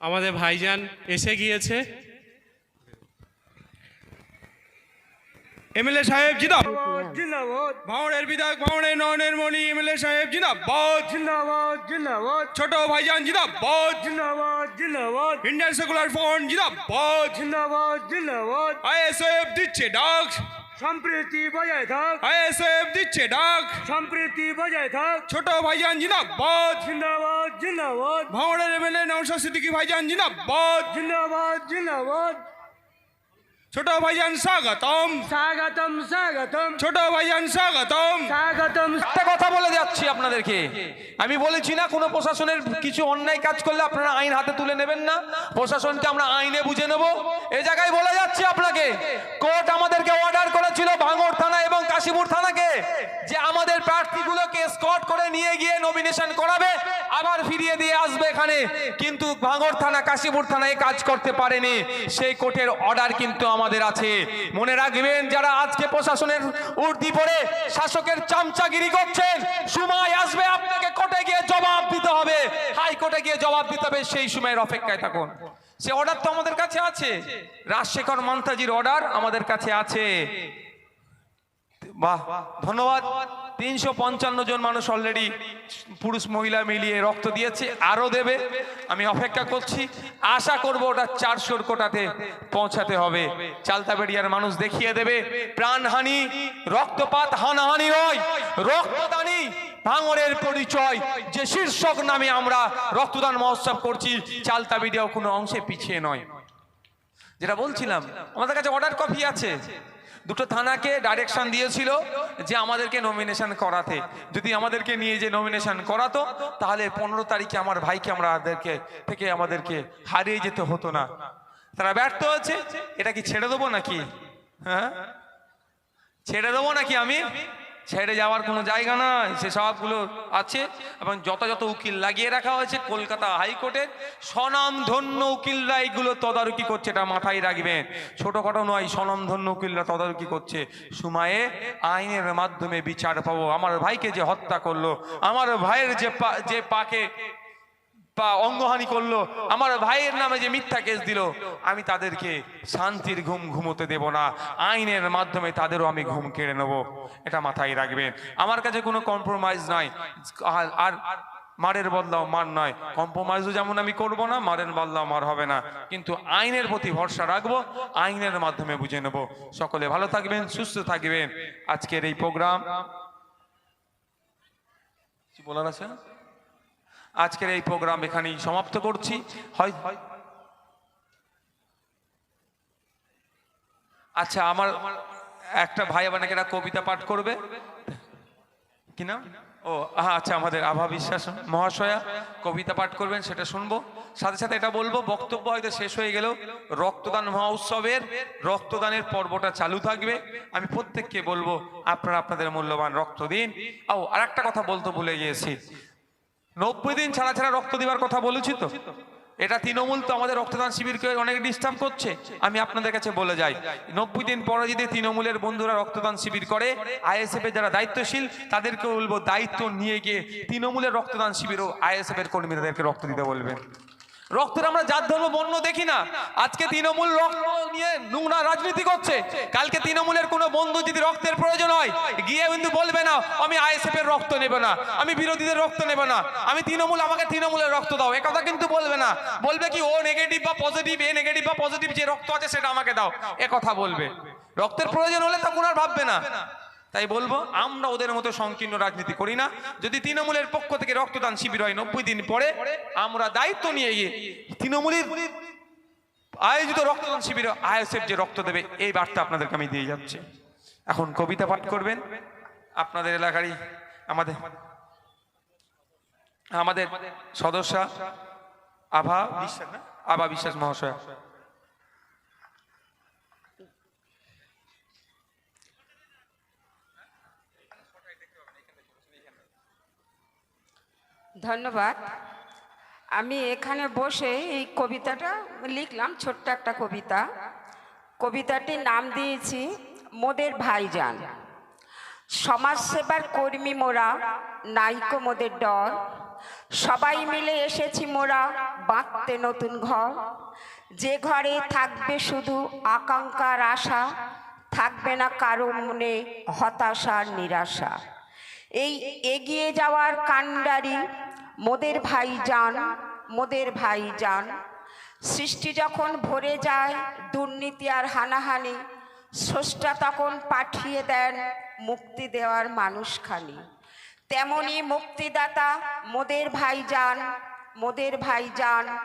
আমাদের ভাইজান এসে গিয়েছে। এমএলএ সাহেব জিন্দাবাদ। জিন্দাবাদ। ভাঙড়ের বিধায়ক ভাঙড়ের নয়নের মণি এমএলএ সাহেব জিন্দাবাদ। জিন্দাবাদ জিন্দাবাদ। ছোট ভাইজান জিন্দাবাদ। জিন্দাবাদ জিন্দাবাদ। ইন্ডিয়ান সেকুলার ফ্রন্ট জিন্দাবাদ। জিন্দাবাদ জিন্দাবাদ। আইএসএফ দিচ্ছে ডাক। সম্প্রীতি বজায় থাক। আইএসএফ দিচ্ছে ডাক। সম্প্রীতি বজায় থাক। ছোট ভাইজান জিন্দাবাদ। জিন্দাবাদ। জিন্দাবাদ। ভাঙড়ের এমএলএ নৌশা সিদ্দিকী ভাইজান জিন্দাবাদ। জিন্দাবাদ জিন্দাবাদ। ছোট ভাইজান স্বাগতম। স্বাগতম স্বাগতম। ছোট ভাইজান স্বাগতম। স্বাগতম। একটা কথা বলে যাচ্ছি আপনাদেরকে। আমি বলেছি না কোনো প্রশাসনের কিছু অন্যায় কাজ করলে আপনারা আইন হাতে তুলে নেবেন না। প্রশাসনকে আমরা আইনে বুঝে নেব। এ জায়গায় বলে যাচ্ছি আপনাকে কোর্ট আমাদেরকে অর্ডার করেছিল ভাঙড় থানা এবং কাশীপুর থানাকে যে আমাদের প্রার্থীগুলোকে স্কট করে নিয়ে গিয়ে নমিনেশন করাবে। আবার ফিরিয়ে দিয়ে আসবে এখানে। কিন্তু ভাঙড় থানা, কাশীপুর থানায় কাজ করতে পারেনি। সেই কোর্টের অর্ডার কিন্তু আমাদের আছে। মনে রাখবেন, যারা আজকে প্রশাসনের উর্দি পরে শাসকের চামচাগিরি করছেন সময় আসবে, আপনাকে কোর্টে গিয়ে জবাব দিতে হবে। হাইকোর্টে গিয়ে জবাব দিতে হবে, সেই সময়ের অপেক্ষায় থাকুন। সে অর্ডার তো আমাদের কাছে আছে। রাজশেখর মন্তাজির অর্ডার আমাদের কাছে আছে। বাহ, ধন্যবাদ। তিনশো পঞ্চান্ন জন মানুষ অলরেডি পুরুষ মহিলা মিলিয়ে রক্ত দিয়েছে, আরও দেবে। আমি অপেক্ষা করছি। আশা করব ওটা চারশোর কোটাতে পৌঁছাতে হবে। চালতাবেড়িয়ার মানুষ দেখিয়ে দেবে, প্রাণহানি, রক্তপাত হানাহানি নয়, রক্তদানি, ভাঙরের পরিচয়। যে শীর্ষক নামে আমরা রক্তদান মহোৎসব করছি চালতাবেড়িয়াও কোনো অংশে পিছিয়ে নয়। যেটা বলছিলাম, আমাদের কাছে অর্ডার কপি আছে। দুটো থানাকে ডাইরেকশন দিয়েছিল যে আমাদেরকে নমিনেশন করাতে। যদি আমাদেরকে নিয়ে যে নমিনেশন করাতো, তাহলে পনেরো তারিখে আমার ভাইকে আমরা আমাদেরকে থেকে আমাদেরকে হারিয়ে যেতে হতো না। তারা ব্যর্থ হয়েছে। এটা কি ছেড়ে দেবো নাকি? হ্যাঁ? ছেড়ে দেবো নাকি আমি? ছেড়ে যাওয়ার কোনো জায়গা নয় সে সবগুলো আছে এবং যথাযথ উকিল লাগিয়ে রাখা হয়েছে। কলকাতা হাইকোর্টের স্বনামধন্য উকিলরা এইগুলো তদারকি করছে, এটা মাথায় রাখবেন। ছোটোখাটো নয়, স্বনামধন্য উকিলরা তদারকি করছে। সময়ে আইনের মাধ্যমে বিচার পাবো। আমার ভাইকে যে হত্যা করল, আমার ভাইয়ের যে পা যে পাকে বা অঙ্গহানি করল। আমার ভাইয়ের নামে যে মিথ্যা কেস দিল, আমি তাদেরকে শান্তির ঘুম ঘুমোতে দেব না। আইনের মাধ্যমে তাদেরও আমি ঘুম কেড়ে নেব। এটা মাথায় রাখবেন। আমার কাছে কোনো কম্প্রোমাইজ নাই। আর- মারের বদলাও মার নয়। কম্প্রোমাইজও যেমন আমি করব না, মারের বদলাও মার হবে না। কিন্তু আইনের প্রতি ভরসা রাখব, আইনের মাধ্যমে বুঝে নেব। সকলে ভালো থাকবেন, সুস্থ থাকবেন। আজকের এই প্রোগ্রাম বলার আছে? আজকের এই প্রোগ্রাম এখানেই সমাপ্ত করছি। হয় আচ্ছা আমার একটা ভাই আবার নাকি কবিতা পাঠ করবে। কি নাম? ও আচ্ছা আমাদের আভা বিশ্বাস মহাশয়া কবিতা পাঠ করবেন, সেটা শুনব। সাথে সাথে এটা বলব, বক্তব্য হয়তো শেষ হয়ে গেলেও রক্তদান মহোৎসবের রক্তদানের পর্বটা চালু থাকবে। আমি প্রত্যেককে বলব, আপনারা আপনাদের মূল্যবান রক্ত দিন। ও আর একটা কথা বলতে ভুলে গিয়েছি। নব্বই দিন ছাড়া ছাড়া রক্ত দেওয়ার কথা বলেছি তো। এটা তৃণমূল তো আমাদের রক্তদান শিবিরকে অনেক ডিস্টার্ব করছে। আমি আপনাদের কাছে বলে যাই, নব্বই দিন পরে যদি তৃণমূলের বন্ধুরা রক্তদান শিবির করে, আইএসএফ এর যারা দায়িত্বশীল তাদেরকে বলব দায়িত্ব নিয়ে গিয়ে তৃণমূলের রক্তদান শিবিরও আইএসএফ এর কর্মীদেরকে রক্ত দিতে বলবেন। রক্তের আমরা জাত ধর্ম, বর্ণ দেখি না। আজকে তৃণমূল রক্ত নিয়ে নোংরা রাজনীতি করছে। কালকে তৃণমূলের কোনো বন্ধু যদি রক্তের প্রয়োজন হয়, গিয়ে কিন্তু বলবে না, আমি আইএসএফ এর রক্ত নেব না, আমি বিরোধীদের রক্ত নেব না, আমি তৃণমূল, আমাকে তৃণমূলের রক্ত দাও। এ কথা কিন্তু বলবে না। বলবে কি, ও নেগেটিভ বা পজিটিভ এ নেগেটিভ বা পজিটিভ যে রক্ত আছে, সেটা আমাকে দাও। কথা বলবে। রক্তের প্রয়োজন হলে তখন আর ভাববে না। তাই বলব, আমরা ওদের মতো সংকীর্ণ রাজনীতি করি না। যদি তৃণমূলের পক্ষ থেকে রক্তদান শিবির হয় নব্বই দিন পরে, আমরা দায়িত্ব নিয়ে গিয়ে তৃণমূলের আয়োজিত রক্তদান শিবির, আইএসএফ যে রক্ত দেবে, এই বার্তা আপনাদেরকে আমি দিয়ে যাচ্ছি। এখন কবিতা পাঠ করবেন। আপনাদের এলাকারই আমাদের আমাদের সদস্য আভা বিশ্বাস আভা বিশ্বাস মহাশয়। ধন্যবাদ। আমি এখানে বসে এই কবিতাটা লিখলাম, ছোট্ট একটা কবিতা। কবিতাটির নাম দিয়েছি, মোদের ভাইজান। সমাজসেবার কর্মী মোরা নাইকো মোদের ডর। সবাই মিলে এসেছি মোরা, বাঁধতে নতুন ঘর। যে ঘরে থাকবে শুধু আকাঙ্ক্ষার আশা, থাকবে না কারও মনে হতাশার নিরাশা। এই এগিয়ে যাওয়ার কাণ্ডারি মোদের ভাই যান, মোদের ভাই যান। সৃষ্টি যখন ভরে যায়, দুর্নীতি আর হানাহানি, স্রষ্টা তখন পাঠিয়ে দেন মুক্তি দেওয়ার মানুষখানি। তেমনি মুক্তিদাতা, মোদের ভাই যান, মোদের ভাই যান।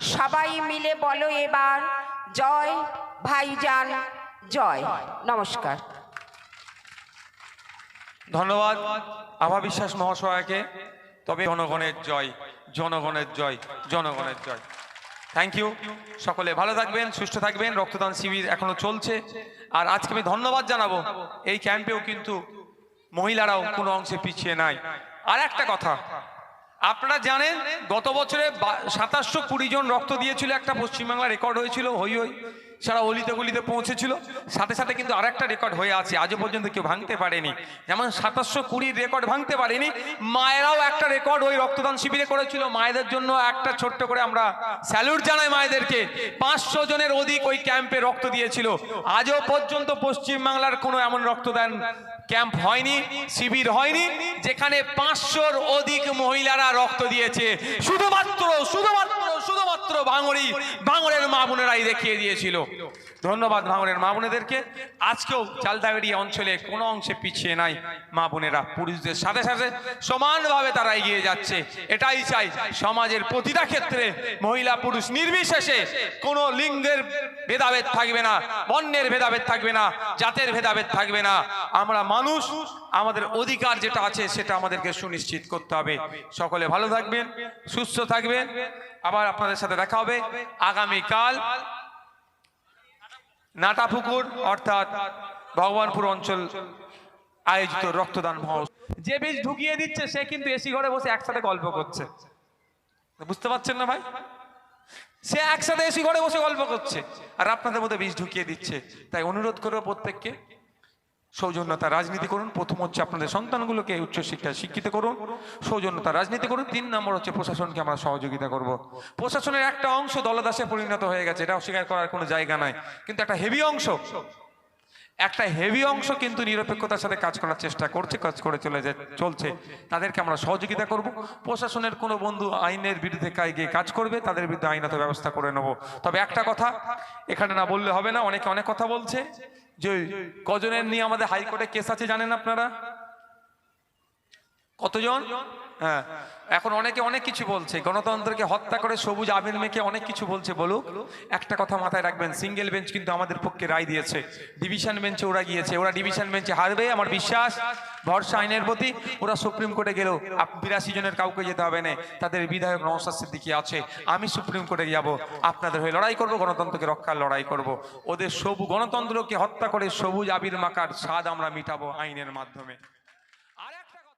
সবাই মিলে বলো এবার, জয় ভাইজান জয়। নমস্কার। ধন্যবাদ আভা বিশ্বাস মহাশয়কে। তবে জনগণের জয় জনগণের জয় জনগণের জয়। থ্যাংক ইউ সকলে ভালো থাকবেন, সুস্থ থাকবেন। রক্তদান শিবির এখনও চলছে। আর আজকে আমি ধন্যবাদ জানাব, এই ক্যাম্পেও কিন্তু মহিলারাও কোনো অংশে পিছিয়ে নাই। আর একটা কথা, আপনারা জানেন, গত বছরে সাতাশশো কুড়ি জন রক্ত দিয়েছিল একটা পশ্চিমবাংলা রেকর্ড হয়েছিল, হই হই। সারা অলিতে গলিতে পৌঁছেছিল। সাথে সাথে কিন্তু আরেকটা রেকর্ড হয়ে আছে, আজও পর্যন্ত কেউ ভাঙতে পারেনি। যেমন সাতাশশো কুড়ির রেকর্ড ভাঙতে পারেনি। মায়েরাও একটা রেকর্ড ওই রক্তদান শিবিরে করেছিল। মায়েদের জন্য একটা ছোট্ট করে আমরা স্যালুট জানাই মায়েদেরকে। পাঁচশো জনের অধিক ওই ক্যাম্পে রক্ত দিয়েছিল। আজও পর্যন্ত পশ্চিমবাংলার কোনো এমন রক্তদান ক্যাম্প হয়নি, শিবির হয়নি, যেখানে পাঁচশোর অধিক মহিলারা রক্ত দিয়েছে। শুধুমাত্র শুধুমাত্র শুধুমাত্র ভাঙড়ি, ভাঙড়ের মা বোনেরাই দেখিয়ে দিয়েছিল। ধন্যবাদ ভাঙড়ের মা বোনেদেরকে। আজকেও চালদাগাড়ি অঞ্চলে কোনো অংশে পিছিয়ে নাই মা বোনেরা। পুরুষদের সাথে সাথে সমানভাবে তারা এগিয়ে যাচ্ছে। এটাই চাই সমাজের প্রতিটা ক্ষেত্রে মহিলা, পুরুষ নির্বিশেষে কোনো লিঙ্গের ভেদাভেদ থাকবে না, বর্ণের ভেদাভেদ থাকবে না, জাতের ভেদাভেদ থাকবে না। আমরা মানুষ, আমাদের অধিকার যেটা আছে সেটা আমাদেরকে সুনিশ্চিত করতে হবে। সকলে ভালো থাকবেন, সুস্থ থাকবেন। আবার আপনাদের সাথে দেখা হবে। আগামীকাল নাটাপুকুর অর্থাৎ ভগবানপুর অঞ্চল আয়োজিত রক্তদান মহোৎসব যে বীজ ঢুকিয়ে দিচ্ছে, সে কিন্তু এসি ঘরে বসে একসাথে গল্প করছে। বুঝতে পারছেন না ভাই? সে একসাথে এসি ঘরে বসে গল্প করছে। আর আপনাদের মধ্যে বীজ ঢুকিয়ে দিচ্ছে। তাই অনুরোধ করব প্রত্যেককে সৌজন্যতা রাজনীতি করুন। প্রথম হচ্ছে আপনাদের সন্তানগুলোকে উচ্চশিক্ষায় শিক্ষিত করুন। সৌজন্যতা রাজনীতি করুন। তিন নম্বর হচ্ছে প্রশাসনকে আমরা সহযোগিতা করব। প্রশাসনের একটা অংশ দলদাসে পরিণত হয়ে গেছে। এটা অস্বীকার করার কোনো জায়গা নাই। কিন্তু একটা হেভি অংশ। একটা হেভি অংশ কিন্তু নিরপেক্ষতার সাথে কাজ করার চেষ্টা করছে, কাজ করে চলে যায়, চলছে। তাদেরকে আমরা সহযোগিতা করব। প্রশাসনের কোনো বন্ধু আইনের বিরুদ্ধে গিয়ে কাজ করবে, তাদের বিরুদ্ধে আইনত ব্যবস্থা করে নেব। তবে একটা কথা, এখানে না বললে হবে না, অনেকে অনেক কথা বলছে। যে কজনের নিয়ে আমাদের হাইকোর্টে কেস আছে জানেন আপনারা? কতজন? হ্যাঁ। এখন অনেকে অনেক কিছু বলছে। গণতন্ত্রকে হত্যা করে সবুজ আবির মেখে অনেক কিছু বলছে, বলুক। একটা কথা মাথায় রাখবেন সিঙ্গেল বেঞ্চ কিন্তু আমাদের পক্ষে রায় দিয়েছে। ডিভিশন বেঞ্চে ওরা গিয়েছে। ওরা ডিভিশন বেঞ্চে হারবে, আমার বিশ্বাস। ভরসা আইনের প্রতি। ওরা সুপ্রিম কোর্টে গেলেও বিরাশি জনের কাউকে যেতে হবে না। তাদের বিধায়ক নওসাদ সিদ্দিকি আছে। আমি সুপ্রিম কোর্টে যাব। আপনাদের হয়ে লড়াই করব, গণতন্ত্রকে রক্ষার লড়াই করব। ওদের সবু গণতন্ত্রকে হত্যা করে সবুজ আবির মাকার স্বাদ আমরা মিটাবো আইনের মাধ্যমে।